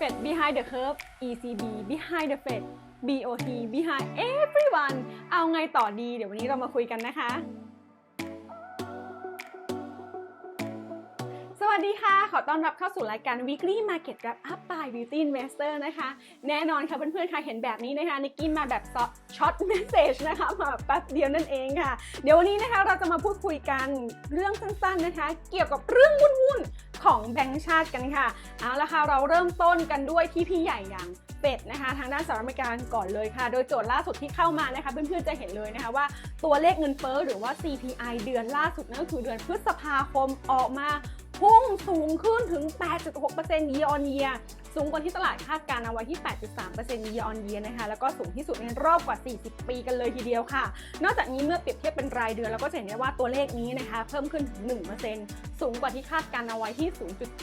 Fed behind the curve ECB behind the Fed BOT behind everyone เอาไงต่อดี เดี๋ยววันนี้เรามาคุยกันนะคะ วัสดีค่ะ ขอต้อนรับเข้าสู่รายการ Weekly Market Wrap Up by Beauty Investor นะคะ แน่นอนค่ะเพื่อนๆค่ะเห็นแบบนี้นะคะนิกกี้มาแบบช็อตเมสเซจนะคะมาแป๊บเดียวนั่นเองค่ะ เดี๋ยววันนี้นะคะเราจะมาพูดคุยกันเรื่องสั้นๆนะคะ เกี่ยวกับเรื่องวุ่นๆของแบงก์ชาติกันค่ะ เอาละค่ะเราเริ่มต้นกันด้วยที่พี่ใหญ่อย่างเป็ดนะคะทางด้านสหรัฐอเมริกาก่อนเลยค่ะ โดยโจทย์ล่าสุดที่เข้ามานะคะเพื่อนๆจะเห็นเลยนะคะว่าตัวเลขเงินเฟ้อหรือว่า CPI เดือนล่าสุดนั่นก็คือเดือนพฤษภาคมออกมา พุ่งสูงขึ้นถึง 8.6%เย a r on เนีย สูงกว่าที่ตลาดคาดการณ์เอาไว้ที่ 8.3% year on year นะคะ แล้วก็สูงที่สุดในรอบกว่า 40 ปีกันเลยทีเดียวค่ะ นอกจากนี้เมื่อเปรียบเทียบเป็นรายเดือนเราก็จะเห็นได้ว่าตัวเลขนี้นะคะ เพิ่มขึ้นถึง 1%สูงกว่าที่คาดการณ์เอาไว้ที่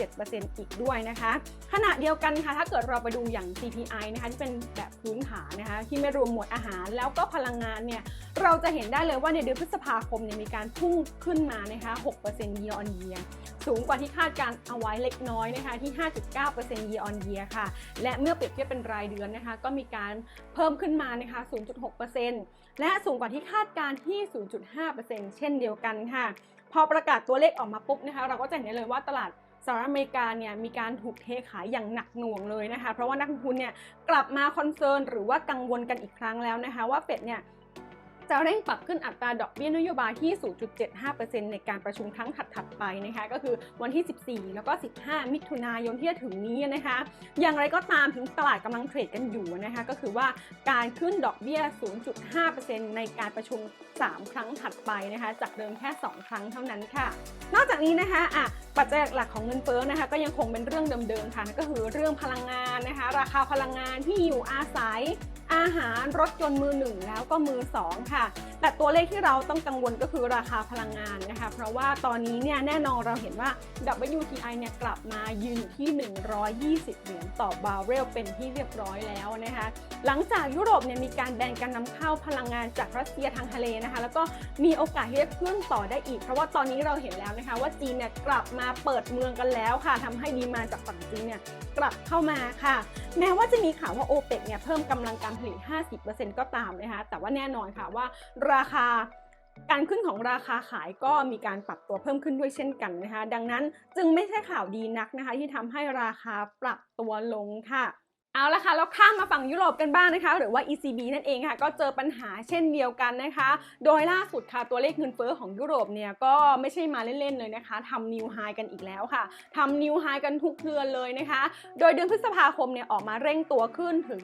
0.7%อีกด้วยนะคะ ขณะเดียวกันค่ะ ถ้าเกิดเราไปดูอย่าง CPI นะคะที่เป็นแบบพื้นฐานนะคะ ที่ไม่รวมหมวดอาหาร แล้วก็พลังงานเนี่ย เราจะเห็นได้เลยว่าในเดือนพฤษภาคมเนี่ยมีการพุ่งขึ้นมานะคะ 6% year on year สูงกว่าที่คาดการเอาไว้เล็กน้อยนะคะที่ 5.9% year on year ค่ะ และเมื่อเปรียบเทียบเป็นรายเดือนนะคะ ก็มีการเพิ่มขึ้นมานะคะ 0.6%และสูงกว่าที่คาดการที่ 0.5%เช่นเดียวกันค่ะ พอประกาศตัวเลขออกมาปุ๊บนะคะ เราก็จะเห็นได้เลยว่าตลาดสหรัฐอเมริกาเนี่ยมีการถูกเทขายอย่างหนักหน่วงเลยนะคะ เพราะว่านักลงทุนเนี่ยกลับมาคอนเซิร์นหรือว่ากังวลกันอีกครั้งแล้วนะคะ ว่าเฟดเนี่ย จะเร่งปรับขึ้นอัตราดอกเบี้ยนโยบายที่ 0.75%ในการประชุมครั้งถัดๆไปนะคะ ก็คือวันที่ 14 แล้วก็ 15 มิถุนายนที่จะถึงนี้นะคะ อย่างไรก็ตามถึงตลาดกำลังเทรดกันอยู่นะคะ ก็คือว่าการขึ้นดอกเบี้ย 0.5%ในการประชุม 3 ครั้งถัดไปนะคะ จากเดิมแค่ 2 ครั้งเท่านั้นค่ะ นอกจากนี้นะคะอะปัจจัยหลักของเงินเฟ้อนะคะ ก็ยังคงเป็นเรื่องเดิมๆค่ะก็คือเรื่องพลังงานนะคะ ราคาพลังงานที่อยู่อาศัย อาหารรถยนต์มือหนึ่งแล้วก็มือสองค่ะ แต่ตัวเลขที่เราต้องกังวลก็คือราคาพลังงานนะคะ เพราะว่าตอนนี้เนี่ยแน่นอนเราเห็นว่า WTI เนี่ยกลับมายืนที่ 120 เหรียญต่อบาร์เรลเป็นที่เรียบร้อยแล้วนะคะ หลังจากยุโรปเนี่ยมีการแบนการนำเข้าพลังงานจากรัสเซียทางทะเลนะคะ แล้วก็มีโอกาสที่จะขึ้นต่อได้อีก เพราะว่าตอนนี้เราเห็นแล้วนะคะ ว่าจีนเนี่ยกลับมาเปิดเมืองกันแล้วค่ะทำให้ดีมาจากฝั่งจีนเนี่ยกลับเข้ามาค่ะ แม้ว่าจะมีข่าวว่าโอเปกเนี่ยเพิ่มกำลังการผลิต 50%ก็ตามนะคะแต่ว่าแน่นอนค่ะว่าราคาการขึ้นของราคาขายก็มีการปรับตัวเพิ่มขึ้นด้วยเช่นกันนะคะ ดังนั้นจึงไม่ใช่ข่าวดีนักนะคะ ที่ทำให้ราคาปรับตัวลงค่ะ เอาละค่ะแล้วข้ามมาฝั่งยุโรปกันบ้างนะคะ หรือว่า ECB นั่นเองค่ะ ก็เจอปัญหาเช่นเดียวกันนะคะ โดยล่าสุดค่ะตัวเลขเงินเฟ้อของยุโรปเนี่ยก็ไม่ใช่มาเล่นๆเลยนะคะทำนิวไฮกันอีกแล้วค่ะทำนิวไฮกันทุกเดือนเลยนะคะ โดยเดือนพฤษภาคมเนี่ยออกมาเร่งตัวขึ้นถึง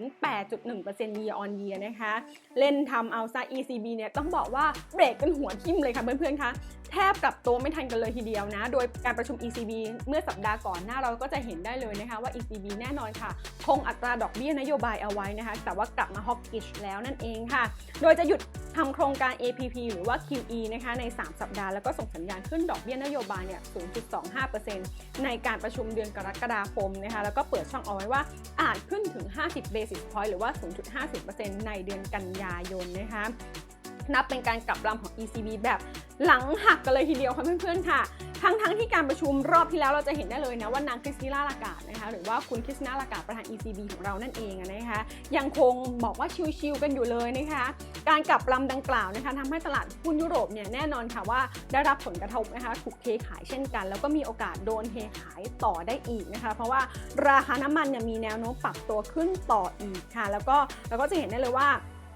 8.1% year on year นะคะ เล่นทำเอาซะ ECB เนี่ยต้องบอกว่าเบรกกันหัวทิ่มเลยค่ะเพื่อนๆคะแทบกลับตัวไม่ทันกันเลยทีเดียวนะ โดยการประชุม ECB เมื่อสัปดาห์ก่อนหน้าเราก็จะเห็นได้เลยนะคะว่า ECB แน่นอนค่ะ คงอัตราดอกเบี้ยนโยบายเอาไว้นะคะ แต่ว่ากลับมาฮอกกิชแล้วนั่นเองค่ะ โดยจะหยุดทำโครงการ APP หรือว่า QE นะคะใน 3 สัปดาห์ แล้วก็ส่งสัญญาณขึ้นดอกเบี้ยนโยบายเนี่ย 0.25%ในการประชุมเดือนกรกฎาคมนะคะ แล้วก็เปิดช่องเอาไว้ว่าอาจขึ้นถึง 50 basis point หรือว่า 0.50%ในเดือนกันยายนนะคะนับเป็นการกลับลำของ ECB แบบ หลังหักกันเลยทีเดียวค่ะเพื่อนๆค่ะ ทั้งๆทที่การประชุมรอบที่แล้วเราจะเห็นได้เลยนะว่านางคริสติน่าลากาดนะคะหรือว่าคุณคริสติน่าลากาดประธาน ECB ของเรานั่นเองนะคะยังคงบอกว่าชิลๆกันอยู่เลยนะคะการกลับลำดังกล่าวนะคะทำให้ตลาดหุ้นยุโรปเนี่ยแน่นอนค่ะว่าได้รับผลกระทบนะคะถูกเทขายเช่นกัน แล้วก็มีโอกาสโดนเทขายต่อได้อีกนะคะเพราะว่าราคาน้ำมันเนี่ยมีแนวโน้มปรับตัวขึ้นต่ออีกค่ะ แล้วก็เราก็จะเห็นได้เลยว่า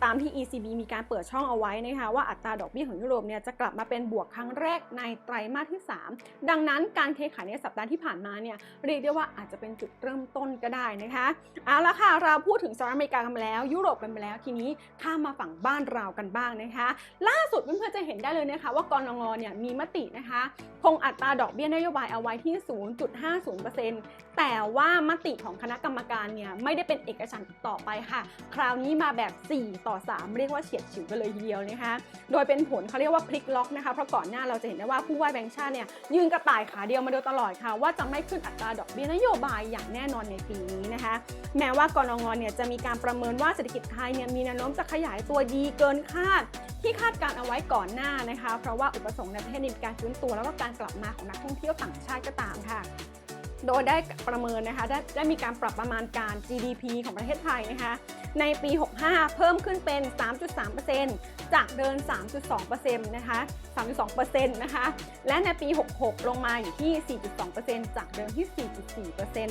ตามที่ ECB มีการเปิดช่องเอาไว้นะคะว่าอัตราดอกเบี้ยของยุโรปเนี่ยจะกลับมาเป็นบวกครั้งแรกในไตรมาสที่ 3 ดังนั้นการเทขายในสัปดาห์ที่ผ่านมาเนี่ยเรียกได้ว่าอาจจะเป็นจุดเริ่มต้นก็ได้นะคะเอาละค่ะเราพูดถึงสหรัฐอเมริกากันแล้ว ยุโรปกันไปแล้วทีนี้ข้ามมาฝั่งบ้านเรากันบ้างนะคะ ล่าสุดเพื่อนๆจะเห็นได้เลยนะคะ ว่ากรงงเนี่ยมีมตินะคะคงอัตราดอกเบี้ยนโยบายเอาไว้ที่ 0.50%แต่ว่ามติของคณะกรรมการเนี่ยไม่ได้เป็นเอกฉันท์ต่อไปค่ะ คราวนี้มาแบบ 4ต่อ 3 เรียกว่าเฉียดฉิวกันเลยทีเดียวนะคะ โดยเป็นผลเขาเรียกว่าพลิกล็อกนะคะ เพราะก่อนหน้าเราจะเห็นได้ว่าผู้ว่าแบงก์ชาติเนี่ยยืนกระต่ายขาเดียวมาโดยตลอดค่ะ ว่าจะไม่ขึ้นอัตราดอกเบี้ยนโยบายอย่างแน่นอนในปีนี้นะคะ แม้ว่ากรงงเนี่ยจะมีการประเมินว่าเศรษฐกิจไทยเนี่ยมีแนวโน้มจะขยายตัวดีเกินคาดที่คาดการเอาไว้ก่อนหน้านะคะ เพราะว่าอุปสงค์ในประเทศมีการฟื้นตัวแล้วก็การกลับมาของนักท่องเที่ยวต่างชาติก็ตามค่ะ โดยได้ประเมินนะคะได้ได้มีการปรับประมาณการ GDP ของประเทศไทยนะคะในปี 65 เพิ่มขึ้นเป็น 3.3%จากเดิม3.2%นะคะ 3.2%นะคะ และในปี 66 ลงมาอยู่ที่ 4.2%จากเดิมที่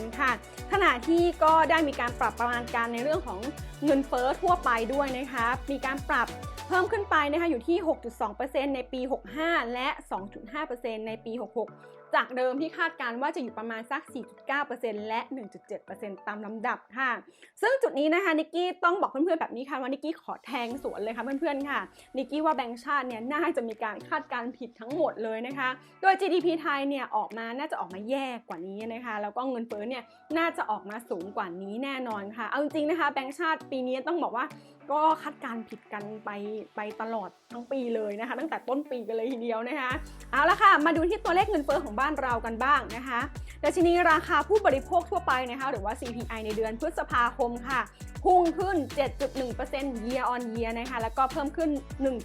4.4%ค่ะ ขณะที่ก็ได้มีการปรับประมาณการในเรื่องของเงินเฟ้อทั่วไปด้วยนะคะ มีการปรับเพิ่มขึ้นไปนะคะอยู่ที่ 6.2%ในปี 65 และ 2.5%ในปี 66 จากเดิมที่คาดการว่าจะอยู่ประมาณสัก 4.9%และ 1.7%ตามลำดับค่ะ ซึ่งจุดนี้นะคะนิกกี้ต้องบอกเพื่อนๆแบบนี้ค่ะว่านิกกี้ขอแทงสวนเลยค่ะเพื่อนๆค่ะนิกกี้ว่าแบงก์ชาติเนี่ยน่าจะมีการคาดการผิดทั้งหมดเลยนะคะ โดย GDP ไทยเนี่ยออกมาน่าจะออกมาแย่กว่านี้นะคะ แล้วก็เงินเฟ้อเนี่ยน่าจะออกมาสูงกว่านี้แน่นอนค่ะ เอาจริงๆนะคะแบงก์ชาติปีนี้ต้องบอกว่า ก็คาดการผิดกันไปไปตลอดทั้งปีเลยนะคะ ตั้งแต่ต้นปีกันเลยทีเดียวนะคะเอาละค่ะ มาดูที่ตัวเลขเงินเฟ้อของบ้านเรากันบ้างนะคะดัชนีราคาผู้บริโภคทั่วไปนะคะหรือว่า CPI ในเดือนพฤษภาคมค่ะพุ่งขึ้น 7.1% year on year นะคะแล้วก็เพิ่มขึ้น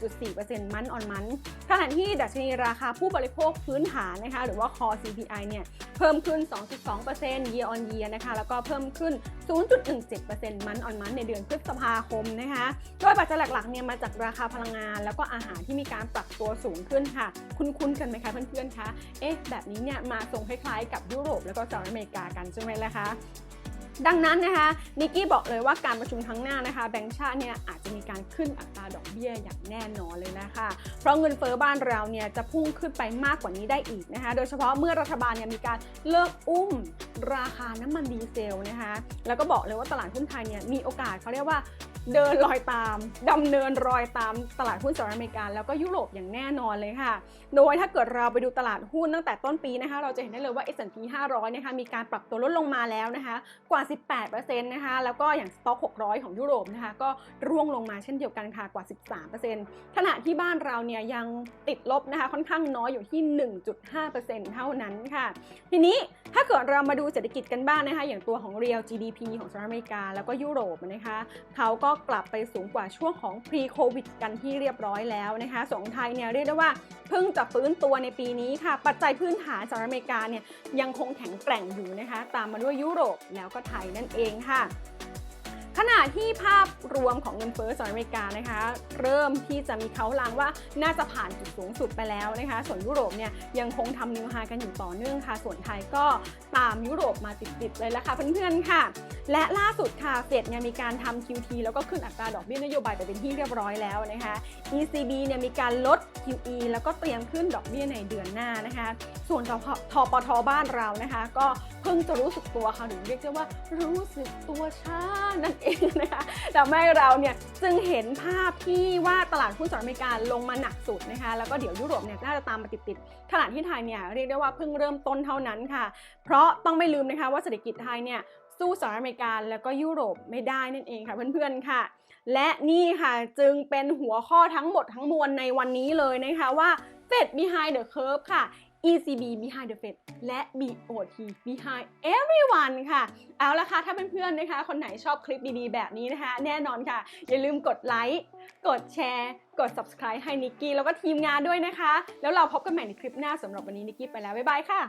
1.4%มัน on มันขณะที่ดัชนีราคาผู้บริโภคพื้นฐานนะคะหรือว่า core CPI เนี่ยเพิ่มขึ้น 2.2% year on year นะคะแล้วก็เพิ่มขึ้น0.17%มันออนมันในเดือนพฤษภาคมนะคะ โดยปัจจัยหลักๆเนี่ยมาจากราคาพลังงาน แล้วก็อาหารที่มีการปรับตัวสูงขึ้นค่ะ คุ้นๆกันไหมคะเพื่อนๆคะ เอ๊ะแบบนี้เนี่ยมาทรงคล้ายๆกับยุโรปแล้วก็สหรัฐอเมริกากันใช่ไหมล่ะคะ ดังนั้นนะคะนิกกี้บอกเลยว่าการประชุมครั้งหน้านะคะ แบงก์ชาติเนี่ยอาจจะมีการขึ้นอัตราดอกเบี้ยอย่างแน่นอนเลยนะคะ เพราะเงินเฟ้อบ้านเราเนี่ยจะพุ่งขึ้นไปมากกว่านี้ได้อีกนะคะ โดยเฉพาะเมื่อรัฐบาลเนี่ยมีการเลิกอุ้มราคาน้ำมันดีเซลนะคะ แล้วก็บอกเลยว่าตลาดหุ้นไทยเนี่ยมีโอกาสเขาเรียกว่าเดินรอยตามดำเนินรอยตามตลาดหุ้นสหรัฐอเมริกาแล้วก็ยุโรปอย่างแน่นอนเลยค่ะ โดยถ้าเกิดเราไปดูตลาดหุ้นตั้งแต่ต้นปีนะคะ เราจะเห็นได้เลยว่า S&P 500นะคะมีการปรับตัวลดลงมาแล้วนะคะกว่าา 18%นะคะ แล้วก็อย่างสต็อก 600 ของยุโรปนะคะ ก็ร่วงลงมาเช่นเดียวกันค่ะ กว่า 13%ขณะที่บ้านเราเนี่ยยังติดลบนะคะ ค่อนข้างน้อยอยู่ที่ 1.5%เท่านั้นค่ะ ทีนี้ถ้าเกิดเรามาดูเศรษฐกิจกันบ้างนะคะ อย่างตัวของ Real GDP ของสหรัฐอเมริกา แล้วก็ยุโรปนะคะ เขาก็กลับไปสูงกว่าช่วงของ pre covid กันที่เรียบร้อยแล้วนะคะส่วนของไทยเนี่ยเรียกได้ว่าเพิ่งจะฟื้นตัวในปีนี้ค่ะ ปัจจัยพื้นฐานสหรัฐอเมริกาเนี่ยยังคงแข็งแกร่งอยู่นะคะ ตามมาด้วยยุโรปแล้วก็ไทยนั่นเองค่ะขณะที่ภาพรวมของเงินเฟ้อสหรัฐอเมริกานะคะ เริ่มที่จะมีเขาลางว่าน่าจะผ่านจุดสูงสุดไปแล้วนะคะ ส่วนยุโรปเนี่ยยังคงทำนิวไฮกันอยู่ต่อเนื่องค่ะ ส่วนไทยก็ตามยุโรปมาติดๆเลยละค่ะเพื่อนๆค่ะ และล่าสุดค่ะเฟดเนี่ยมีการทำ QT แล้วก็ขึ้นอัตราดอกเบี้ยนโยบายไปเป็นที่เรียบร้อยแล้วนะคะ ECB เนี่ยมีการลด QE แล้วก็เตรียมขึ้นดอกเบี้ยในเดือนหน้านะคะ ส่วนททปทบ้านเรานะคะ ก็เพิ่งจะรู้สึกตัวค่ะหรือเรียกได้ว่ารู้สึกตัวช้านั่นเองนะคะทำให้เราเนี่ยจึงเห็นภาพที่ว่าตลาดหุ้นสหรัฐอเมริกาลงมาหนักสุดนะคะ แล้วก็เดี๋ยวยุโรปเนี่ยน่าจะตามมาติดๆขณะที่ไทยเนี่ยเรียกได้ว่าเพิ่งเริ่มต้นเท่านั้นค่ะ เพราราะต้องไม่ลืมนะคะว่าเศรษฐกิจไทยเนี่ยสู้สหรัฐอเมริกาแล้วก็ยุโรปไม่ได้นั่นเองค่ะเพื่อนๆค่ะ และนี่ค่ะจึงเป็นหัวข้อทั้งหมดทั้งมวลในวันนี้เลยนะคะว่า Fed behind the curve ค่ะ ECB behind the Fed และ BOT behind everyone ค่ะ เอาละค่ะ ถ้าเพื่อนๆนะคะ คนไหนชอบคลิปดีๆ แบบนี้นะคะ แน่นอนค่ะ อย่าลืมกดไลค์ กดแชร์ กด subscribe ให้นิกกี้แล้วก็ทีมงานด้วยนะคะ แล้วเราพบกันใหม่ในคลิปหน้าสำหรับวันนี้นิกกี้ไปแล้ว บ๊ายบายค่ะ